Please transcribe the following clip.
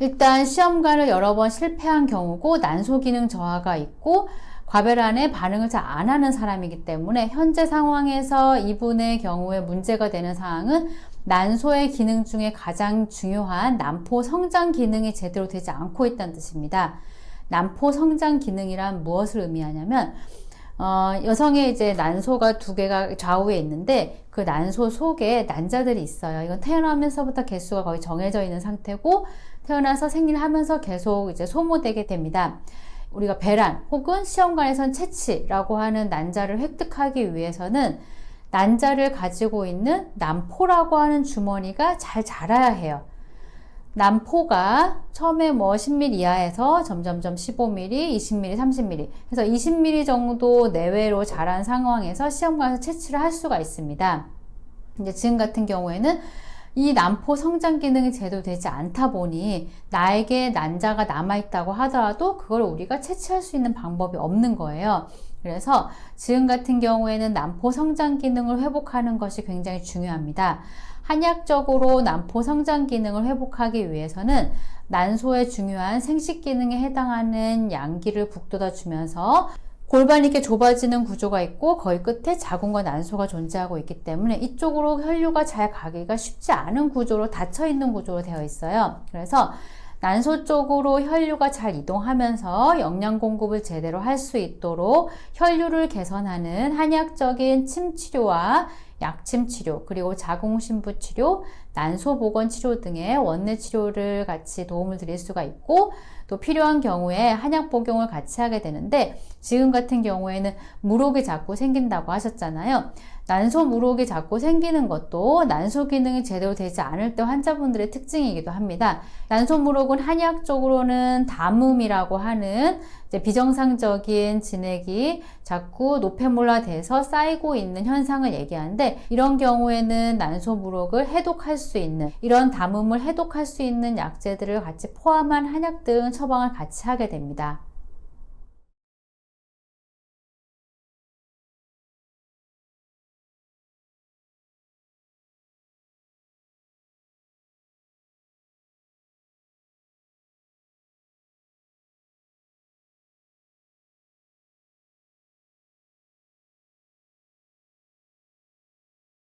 일단 시험관을 여러 번 실패한 경우고 난소 기능 저하가 있고 과배란에 반응을 잘 안 하는 사람이기 때문에 현재 상황에서 이분의 경우에 문제가 되는 사항은 난소의 기능 중에 가장 중요한 난포 성장 기능이 제대로 되지 않고 있다는 뜻입니다. 난포 성장 기능이란 무엇을 의미하냐면 어, 여성의 이제 난소가 두 개가 좌우에 있는데 그 난소 속에 난자들이 있어요. 이건 태어나면서부터 개수가 거의 정해져 있는 상태고 태어나서 생리를 하면서 계속 이제 소모되게 됩니다. 우리가 배란 혹은 시험관에선 채취라고 하는 난자를 획득하기 위해서는 난자를 가지고 있는 난포라고 하는 주머니가 잘 자라야 해요. 난포가 처음에 뭐 10mm 이하에서 점점점 15mm, 20mm, 30mm 해서 20mm 정도 내외로 자란 상황에서 시험관에서 채취를 할 수가 있습니다. 이제 지금 같은 경우에는 이 난포 성장 기능이 제대로 되지 않다 보니 나에게 난자가 남아있다고 하더라도 그걸 우리가 채취할 수 있는 방법이 없는 거예요. 그래서 지금 같은 경우에는 난포 성장 기능을 회복하는 것이 굉장히 중요합니다. 한약적으로 난포 성장 기능을 회복하기 위해서는 난소의 중요한 생식 기능에 해당하는 양기를 북돋아 주면서 골반이 이렇게 좁아지는 구조가 있고 거의 끝에 자궁과 난소가 존재하고 있기 때문에 이쪽으로 혈류가 잘 가기가 쉽지 않은 구조로 닫혀 있는 구조로 되어 있어요. 그래서 난소 쪽으로 혈류가 잘 이동하면서 영양 공급을 제대로 할 수 있도록 혈류를 개선하는 한약적인 침 치료와 약침 치료, 그리고 자궁신부 치료, 난소 보건 치료 등의 원내 치료를 같이 도움을 드릴 수가 있고 또 필요한 경우에 한약 복용을 같이 하게 되는데 지금 같은 경우에는 무록이 자꾸 생긴다고 하셨잖아요. 난소 무록이 자꾸 생기는 것도 난소 기능이 제대로 되지 않을 때 환자분들의 특징이기도 합니다. 난소 무록은 한의학적으로는 담음이라고 하는 비정상적인 진액이 자꾸 노폐물화 돼서 쌓이고 있는 현상을 얘기하는데 이런 경우에는 난소 무록을 해독할 수 있는 이런 담음을 해독할 수 있는 약재들을 같이 포함한 한약 등 처방을 같이 하게 됩니다.